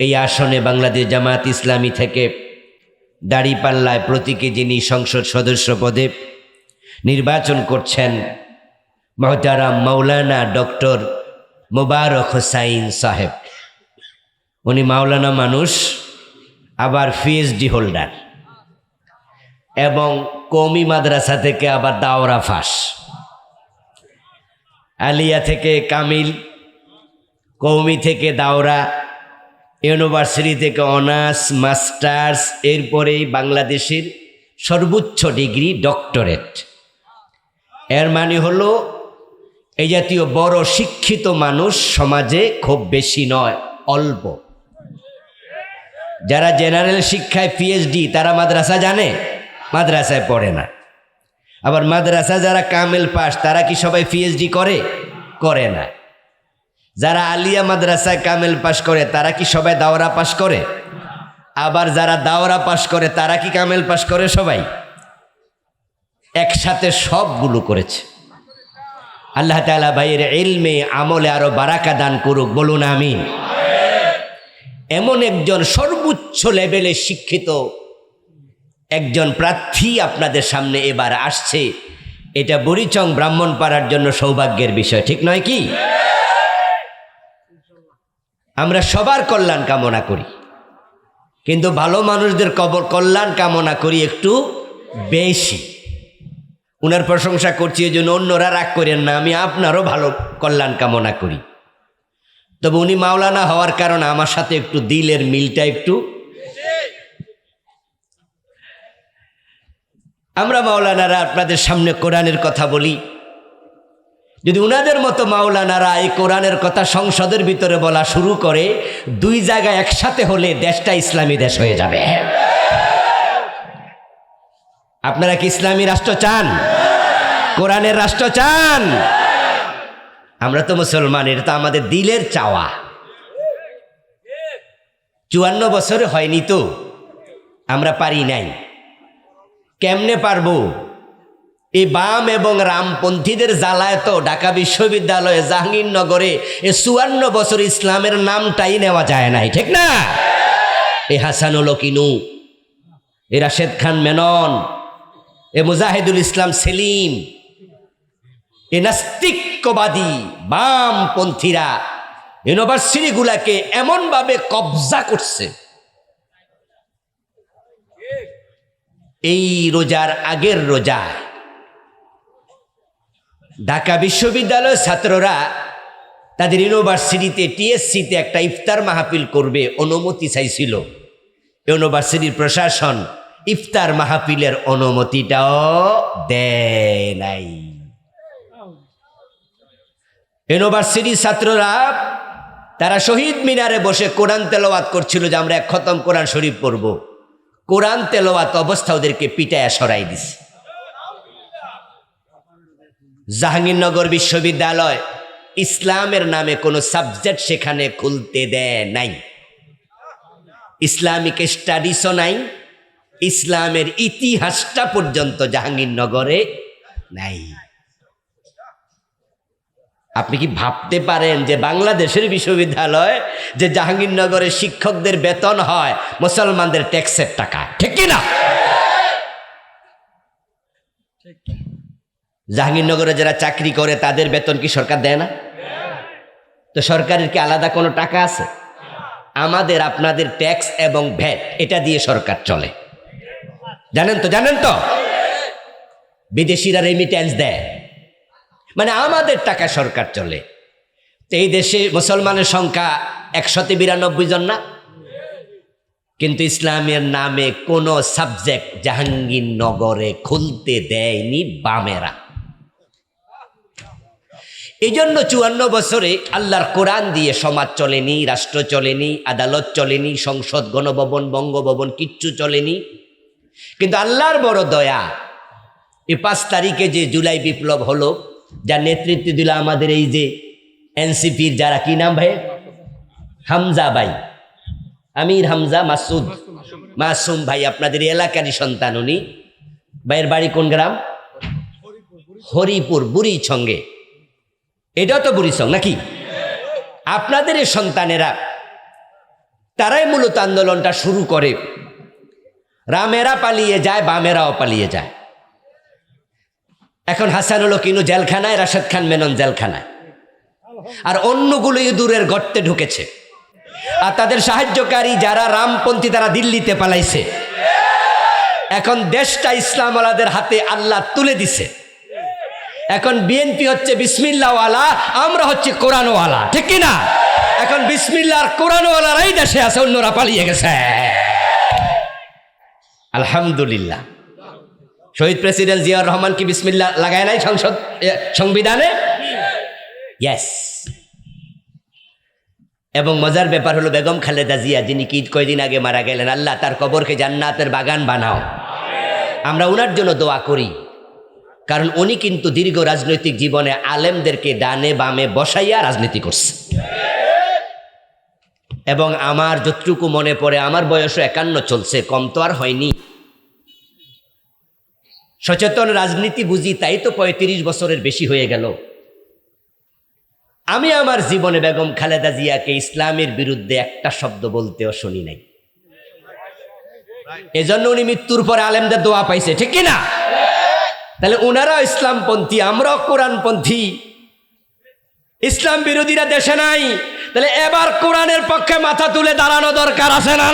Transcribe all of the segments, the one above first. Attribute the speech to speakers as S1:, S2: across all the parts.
S1: এই আসনে বাংলাদেশ জামায়াত ইসলামী থেকে দাড়িপাল্লায় প্রতীকে যিনি সংসদ সদস্য পদে নির্বাচন করছেন মহতারাম মাওলানা ডক্টর মোবারক হোসাইন সাহেব। উনি মাওলানা মানুষ, আবার পিএইচডি হোল্ডার এবং কৌমি মাদ্রাসা থেকে আবার দাওরা ফাঁস। আলিয়া থেকে কামিল কৌমি থেকে দাওরা ইউনিভার্সিটি থেকে অনার্স মাস্টার্স এরপরেই বাংলাদেশের সর্বোচ্চ ডিগ্রি ডক্টরেট এর মানে হলো, এই জাতীয় বড় শিক্ষিত মানুষ সমাজে খুব বেশি নয়, অল্প। যারা জেনারেল শিক্ষায় পিএইচডি তারা মাদ্রাসা জানে, মাদ্রাসায় পড়ে না। আবার মাদ্রাসা যারা কামেল পাস তারা কি সবাই পিএইচডি করে? করে না। যারা আলিয়া মাদ্রাসায় কামেল পাশ করে, তারা কি সবাই দাওরা পাশ করে? আবার যারা দাওরা পাশ করে, তারা কি কামেল পাশ করে সবাই? একসাথে সবগুলো করেছে। আল্লাহ তালা ভাইয়ের এলমে আমলে আরও বারাকা দান করুক, বলুন আমি এমন একজন সর্বোচ্চ লেভেলে শিক্ষিত একজন প্রার্থী আপনাদের সামনে এবার আসছে। এটা বরিচং ব্রাহ্মণ পাড়ার জন্য সৌভাগ্যের বিষয়, ঠিক নয় কি? আমরা সবার কল্যাণ কামনা করি। কিন্তু ভালো মানুষদের কবর কল্যাণ কামনা করি একটু বেশি। উনার প্রশংসা করছি এই জন্য অন্যরা রাগ করেন না, আমি আপনারও ভালো কল্যাণ কামনা করি। তবে উনি মাওলানা হওয়ার কারণে আমার সাথে একটু দিলের মিলটা একটু আমরা মাওলানারা আপনাদের সামনে কোরআনের কথা বলি। যদি উনাদের মতো মাওলানারা এই কোরআনের কথা সংসদের ভিতরে বলা শুরু করে, দুই জায়গায় একসাথে হলে দেশটা ইসলামী দেশ হয়ে যাবে। আপনারা কি ইসলামী রাষ্ট্র চান? কোরআনের রাষ্ট্র চান? আমরা তো মুসলমান এটা তো আমাদের দিলের চাওয়া। চুয়ান্ন বছরে হয়নি তো, আমরা পারি নাই। কেমনে পারব? এই বাম এবং রামপন্থীদের জ্বালায় তো ঢাকা বিশ্ববিদ্যালয়ে জাহাঙ্গীরনগরে এ চুয়ান্ন বছর ইসলামের নামটাই নেওয়া যায় নাই, ঠিক না? এ হাসানুল কিনু এ রাশেদ খান মেনন, এ মুজাহিদুল ইসলাম সেলিম, এ নাস্তিক্যবাদী বামপন্থীরা ইউনিভার্সিটিগুলাকে এমনভাবে কবজা করছে। এই রোজার আগের রোজা ঢাকা বিশ্ববিদ্যালয়ের ছাত্ররা তাদের ইউনিভার্সিটিতে টিএসসিতে একটা ইফতার মাহফিল করবে অনুমতি চাইছিল। ইউনিভার্সিটির প্রশাসন ইফতার মাহফিলের অনুমতিটাও দেয় নাই। ইউনিভার্সিটির ছাত্ররা, তারা শহীদ মিনারে বসে কোরআন তেলাওয়াত করছিল যে আমরা এক খতম কোরআন শরীফ পড়ব। কোরআন তেলাওয়াত অবস্থা ওদেরকে পিটায় সরাই দিছে। জাহাঙ্গীরনগর বিশ্ববিদ্যালয় ইসলামের নামে কোনো সাবজেক্ট সেখানে খুলতে দেয় নাই। ইসলামিক স্টাডিজও নাই, ইসলামের ইতিহাসটা পর্যন্ত জাহাঙ্গীরনগরে নাই। আপনি কি ভাবতে পারেন যে বাংলাদেশের বিশ্ববিদ্যালয় যে জাহাঙ্গীরনগরের শিক্ষকদের বেতন হয়, মুসলমানদের ট্যাক্সের টাকা? ঠিক কি না? জাহাঙ্গীরনগরে যারা চাকরি করে, তাদের বেতন কি সরকার দেয় না? তো সরকারের কি আলাদা কোনো টাকা আছে? আমাদের, আপনাদের ট্যাক্স এবং ভ্যাট এটা দিয়ে সরকার চলে। জানেন তো জানেন তো? বিদেশিরা রেমিটেন্স দেয়। মানে আমাদের টাকা সরকার চলে। তো এই দেশে মুসলমানের সংখ্যা একশতে বিরানব্বই জন না? কিন্তু ইসলামের নামে কোনো সাবজেক্ট জাহাঙ্গীরনগরে খুলতে দেয়নি বামেরা। এই জন্য চুয়ান্ন বছরে আল্লাহর কোরআন দিয়ে সমাজ চলেনি, রাষ্ট্র চলেনি, আদালত চলেনি, সংসদ, গণভবন, বঙ্গভবন, কিচ্ছু চলেনি। কিন্তু আল্লাহর বড় দয়া, এই পাঁচ তারিখে যে জুলাই বিপ্লব হলো, যার নেতৃত্ব দিল আমাদের এই যে এনসিপির যারা, কি নাম ভাই? হামজা ভাই, আমির হামজা মাসুদ। মাসুম ভাই, আপনাদের এলাকারই সন্তান উনি। ভাইয়ের বাড়ি কোন গ্রাম? হরিপুর বুড়ি সঙ্গে এটাও তো বুড়ি সঙ্গ নাকি? আপনাদের এই সন্তানেরা, তারাই মূলত আন্দোলনটা শুরু করে। রামেরা পালিয়ে যায়, বামেরাও পালিয়ে যায়। এখন হাসানুল কিনু জেলখানায়, রাশেদ খান মেনন জেলখানায়। আর অন্যগুলো ইঁদুরের গর্তে ঢুকেছে। আর তাদের সাহায্যকারী যারা রামপন্থী, তারা দিল্লিতে পালাইছে। এখন দেশটা ইসলামওয়ালাদের হাতে আল্লাহ তুলে দিছে। এখন বিএনপি হচ্ছে বিসমিল্লাওয়ালা, আমরা হচ্ছে কোরআনওয়ালা, ঠিক কি না এখন বিসমিল্লার কোরআনওয়ালারাই দেশে আছে, অন্যরা পালিয়ে গেছে। আলহামদুলিল্লাহ। শহীদ প্রেসিডেন্ট জিয়াউর রহমান কি বিসমিল্লা লাগায় নাই সংসদ সংবিধানে? ইয়েস এবং মজার ব্যাপার হলো বেগম খালেদা জিয়া, যিনি কি কয়দিন আগে মারা গেলেন, আল্লাহ তার কবরকে জান্নাতের বাগান বানাও। আমরা ওনার জন্য দোয়া করি। কারণ উনি কিন্তু দীর্ঘ রাজনৈতিক জীবনে আলেমদেরকে ডানে বামে বসাইয়া রাজনীতি করছে। এবং আমার যতটুকু মনে পড়ে, আমার বয়সও একান্ন চলছে, কম তো আর হয়নি। সচেতন রাজনীতি বুঝি তাই তো পঁয়ত্রিশ বছরের বেশি হয়ে গেল। আমি আমার জীবনে বেগম খালেদা জিয়াকে ইসলামের বিরুদ্ধে একটা শব্দ বলতেও শুনি নাই। এজন্য উনি মৃত্যুর পরে আলেমদের দোয়া পাইছে, ঠিক কি না তাহলে উনারাও ইসলামপন্থী, আমরাও কোরআনপন্থী। ইসলাম বিরোধীরা দেশে নাই। তাহলে এবার কোরআনের পক্ষে মাথা তুলে দাঁড়ানো দরকার আছে না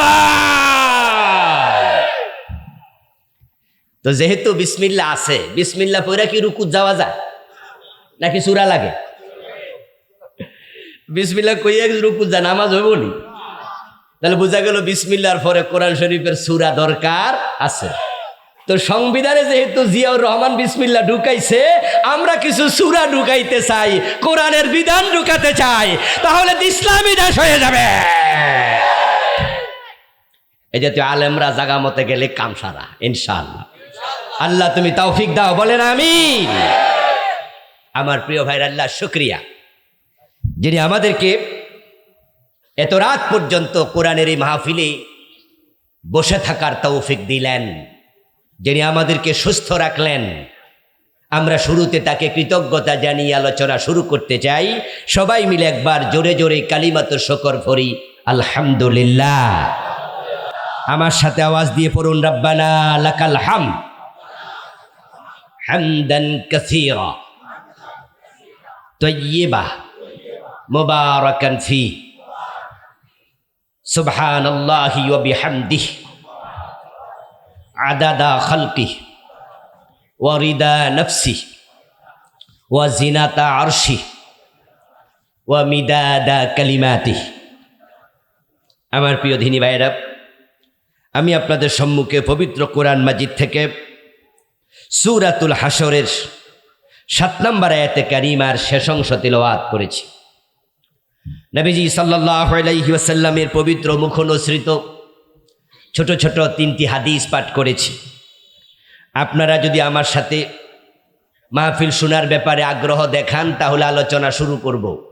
S1: তো যেহেতু বিসমিল্লা আছে, বিসমিল্লা পরে কি রুকু যাওয়া যায়? নাকি সুরা লাগে? বিসমিল্লা কইয়া রুকু যা নামাজ হইব তাহলে বোঝা গেল বিসমিল্লার পরে কোরআন শরীফের সুরা দরকার আছে। তো সংবিধানে যেহেতু জিয়াউর রহমান বিসমিল্লা ঢুকাইছে, আমরা কিছু সুরা ঢুকাইতে চাই, কোরআনের বিধান ঢুকাতে চাই, তাহলে ইসলামী দেশ হয়ে যাবে। এই জাতীয় আলেমরা জাগা মতে গেলে কাম সারা ইনশাআল্লাহ। আল্লাহ তুমি তৌফিক দাও, বলেন আমি আমার প্রিয় ভাইর আল্লাহ, শুক্রিয়া। যিনি আমাদেরকে এত রাত পর্যন্ত কোরআনের এই মাহফিলে বসে থাকার তৌফিক দিলেন। যিনি আমাদেরকে সুস্থ রাখলেন। আমরা শুরুতে তাকে কৃতজ্ঞতা জানিয়ে আলোচনা শুরু করতে চাই। সবাই মিলে একবার জোরে জোরে কালিমাত শকর ফরি আলহামদুলিল্লাহ। আমার সাথে আওয়াজ দিয়ে পড়ুন, রব্বানা লাকাল হাম। হামদান কাসীরা। তৈয়বা। ফি। সুবহানাল্লাহি ওয়া বিহামদিহি। আদাদা খালকি ওয়ারিদা নফসি, ওয়া জিনাতা আরশি, ওয়া মিদাদা কালিমাতি। আমার প্রিয় ধিনী ভাইরা আমি আপনাদের সম্মুখে পবিত্র কোরআন মাজিদ থেকে সুরাতুল হাসরের সাত নম্বর আয়াতে কারিমার শেষ অংশ তিলওয়াত করেছি। নবীজি সাল্লাহ আলাইহি ওয়াসাল্লামের পবিত্র মুখনসৃত ছোট ছোট তিনটি হাদিস পাঠ করেছি। আপনারা যদি আমার সাথে মাহফিল শোনার ব্যাপারে আগ্রহ দেখান, তাহলে আলোচনা শুরু করব।